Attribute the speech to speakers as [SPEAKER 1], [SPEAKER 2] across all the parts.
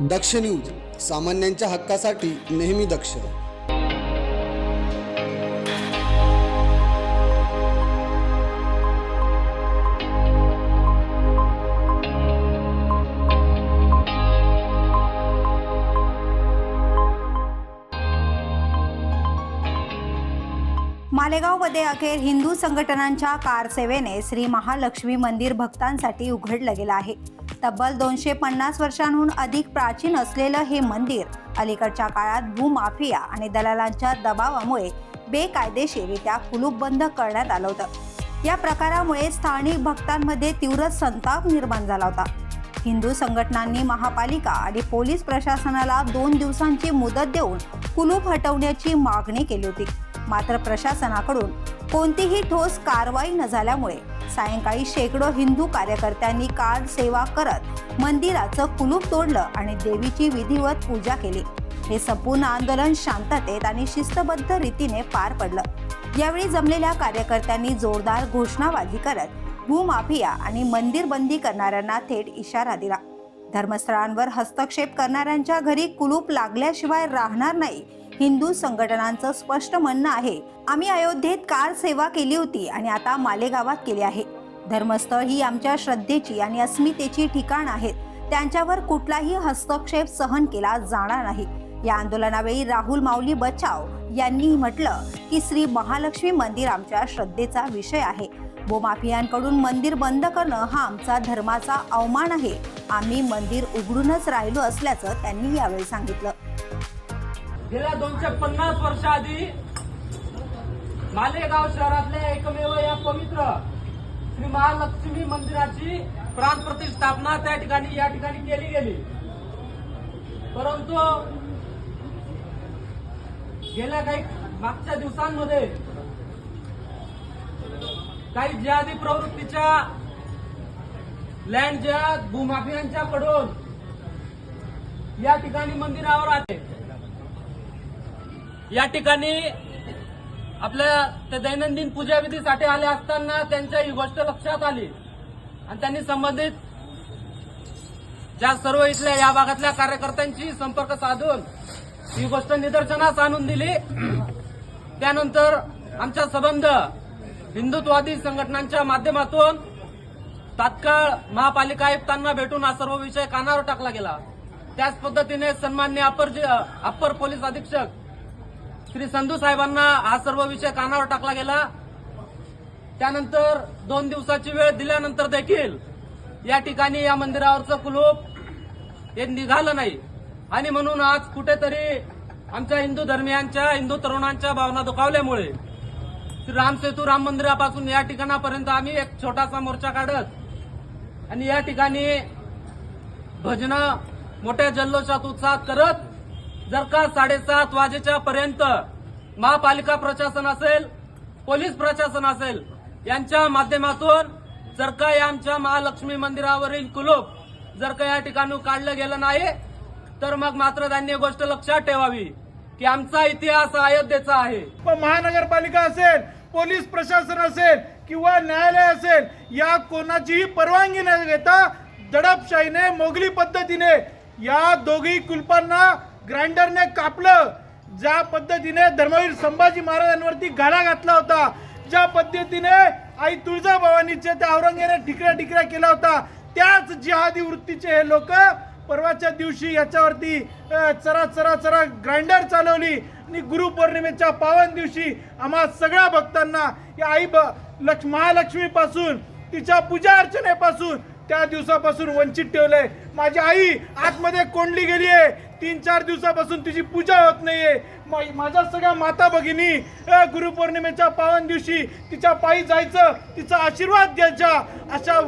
[SPEAKER 1] दक्ष news सामान्यांच्या हक्कासाठी नेहमी दक्ष.
[SPEAKER 2] मालेगावमध्ये अखेर हिंदू संघटनांच्या कारसेवेने श्री महालक्ष्मी मंदिर भक्तांसाठी उघडलं गेलं आहे. तब्बल दोनशे पन्नास वर्षांहून अधिक प्राचीन असलेलं हे मंदिर अलीकडच्या काळात भूमाफिया आणि दलालांच्या दबावामुळे बेकायदेशीरित्या कुलूपबंद करण्यात आलं होतं. या प्रकारामुळे स्थानिक भक्तांमध्ये तीव्र संताप निर्माण झाला होता. हिंदू संघटनांनी महापालिका आणि पोलीस प्रशासनाला दोन दिवसांची मुदत देऊन कुलूप हटवण्याची मागणी केली होती. मात्र प्रशासनाकडून कोणतीही ठोस कारवाई न झाल्यामुळे सायंकाळी शेकडो हिंदू कार्यकर्त्यांनी कार सेवा करत मंदिराचं कुलूप तोडलं आणि देवीची विधिवत पूजा केली. हे संपूर्ण आंदोलन शांततेत आणि शिस्तबद्ध रीतीने पार पडलं. यावेळी जमलेल्या कार्यकर्त्यांनी जोरदार घोषणाबाजी करत भूमाफिया आणि मंदिर बंदी करणाऱ्यांना थेट इशारा दिला. धर्मस्थळांवर हस्तक्षेप करणाऱ्यांच्या घरी कुलूप लागल्याशिवाय राहणार नाही हिंदू संघटनांचं स्पष्ट म्हणणं आहे. आम्ही अयोध्येत कार सेवा केली होती आणि आता मालेगावात केली आहे. धर्मस्थळ ही आमच्या श्रद्धेची आणि अस्मितेची ठिकाण आहेत त्यांच्यावर कुठलाही हस्तक्षेप सहन केला जाणार नाही. या आंदोलनावेळी राहुल माऊली बचाव यांनी म्हटलं की श्री महालक्ष्मी मंदिर आमच्या श्रद्धेचा विषय आहे. भूमाफियांकडून मंदिर बंद करणं हा आमचा धर्माचा अवमान आहे. आम्ही मंदिर उघडूनच राहिलो असल्याचं त्यांनी यावेळी सांगितलं.
[SPEAKER 3] गेल्या दोनशे पन्नास वर्षाआधी मालेगाव शहरातल्या एकमेव या पवित्र श्री महालक्ष्मी मंदिराची प्राण प्रतिष्ठापना त्या ठिकाणी या ठिकाणी केली गेली. परंतु गेल्या काही मागच्या दिवसांमध्ये काही जिहादी प्रवृत्तीच्या लँड ज्या भूमाफियांच्या कडून या ठिकाणी मंदिरावर आले. या ठिकाणी आपल्या ते दैनंदिन पूजाविधीसाठी आले असताना त्यांच्या ही गोष्ट लक्षात आली. आणि त्यांनी संबंधित ज्या सर्व इथल्या या भागातल्या कार्यकर्त्यांशी संपर्क साधून ही गोष्ट निदर्शनास आणून दिली. त्यानंतर आमचा संबंध हिंदुत्वादी संघटनांच्या माध्यमातून तात्काळ महापालिका आयुक्तांना भेटून हा सर्व विषय कानावर टाकला गेला. त्याच पद्धतीने सन्मान्य अपर अप्पर पोलीस अधीक्षक श्री संधू साहेबांना हा सर्व विषय कानावर टाकला गेला. त्यानंतर दोन दिवसाची वेळ दिल्यानंतर देखील या ठिकाणी या मंदिरावरचं कुलूप हे निघालं नाही. आणि म्हणून आज कुठेतरी आमच्या हिंदू धर्मियांच्या हिंदू तरुणांच्या भावना दुखावल्यामुळे श्री राम सेतू राम मंदिरापासून या ठिकाणापर्यंत आम्ही एक छोटासा मोर्चा काढत आणि या ठिकाणी भजनं मोठ्या जल्लोषात उत्साहात करत जर का साडेसात वाजेच्या पर्यंत महापालिका प्रशासन असेल पोलीस प्रशासन असेल यांच्या माध्यमातून जर का या आमच्या महालक्ष्मी मंदिरावरील कुलूप जर का या ठिकाणी काढलं गेलं नाही तर मग मात्र त्यांनी एक गोष्ट लक्षात ठेवावी की आमचा इतिहास अयोध्येचा आहे.
[SPEAKER 4] पण महानगरपालिका असेल पोलीस प्रशासन असेल किंवा न्यायालय असेल या कोणाचीही परवानगी न घेता दडपशाहीने मोगली पद्धतीने या दोघी कुलपांना ग्राइंडरने कापलं. ज्या पद्धतीने धर्मवीर संभाजी महाराजांवरती गाडा घातला होता ज्या पद्धतीने आई तुळजाभवानीचे त्या औरंगेने ठिकऱ्या ठिकऱ्या केला होता त्याच जिहादी वृत्तीचे हे लोक परवाच्या दिवशी याच्यावरती चरा चरा चरा ग्राइंडर चालवली. आणि गुरुपौर्णिमेच्या पावन दिवशी आम्हा सगळ्या भक्तांना या आई ब लक्ष महालक्ष्मीपासून तिच्या पूजा अर्चनेपासून त्या दिवसापासून वंचित ठेवलंय. माझी आई आतमध्ये कोंडली गेली आहे तीन चार दिवसापासून तिची पूजा होत नाहीये. माझ्या सगळ्या माता भगिनी गुरुपौर्णिमेच्या पावन दिवशी तिच्या पायी जायचं तिचा आशीर्वाद घ्यायचा. अशा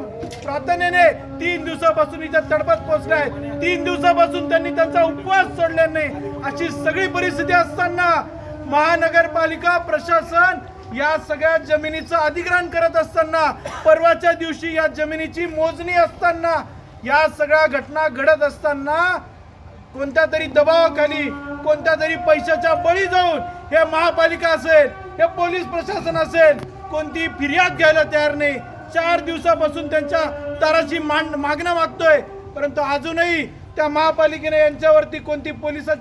[SPEAKER 4] प्रार्थनेने तीन दिवसापासून तिच्या तडपत पोहोचलाय. तीन दिवसापासून त्यांनी त्यांचा उपवास सोडला नाही. अशी सगळी परिस्थिती असताना महानगरपालिका प्रशासन या सगळ्या जमिनीचं अधिग्रहण करत असताना परवाच्या दिवशी या जमिनीची मोजणी असताना या सगळ्या घटना घडत असताना कोणत्या तरी दबावाखाली कोणत्या तरी पैशाच्या बळी जाऊन हे महापालिका असेल हे पोलीस प्रशासन असेल कोणती फिर्याद घ्यायला तयार नाही. चार दिवसापासून त्यांच्या दाराची मांड मागणं मागतोय. परंतु अजूनही त्या महापालिकेने यांच्यावरती कोणती पोलिसा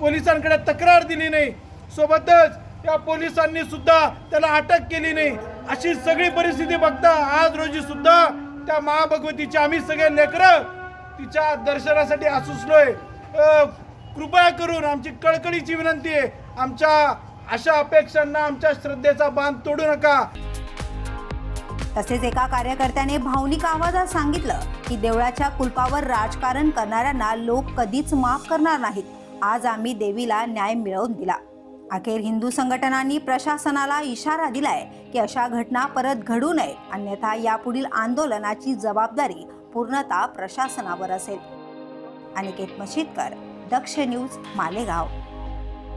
[SPEAKER 4] पोलिसांकडे तक्रार दिली नाही. सोबतच या पोलिसांनी सुद्धा त्याला अटक केली नाही. अशी सगळी परिस्थिती बघता आज रोजी सुद्धा त्या महाभगवतीचे आम्ही सगळे लेकरं तिच्या दर्शनासाठी आसुसलोय. कृपया करून आमची कळकळीची विनंती आहे. आमच्या अशा अपेक्षांना आमच्या श्रद्धेचा बांध तोडू नका.
[SPEAKER 2] तसेच एका कार्यकर्त्याने भावनिक आवाजात सांगितलं की देवळाच्या कुलपावर राजकारण करणाऱ्यांना लोक कधीच माफ करणार नाहीत. आज आम्ही देवीला न्याय मिळवून दिला. अखेर हिंदू संघटनांनी प्रशासनाला इशारा दिलाय की अशा घटना परत घडू नये अन्यथा यापुढील आंदोलनाची जबाबदारी पूर्णतः प्रशासनावर असेल. अनिकेत मशीदकर दक्ष न्यूज मालेगाव.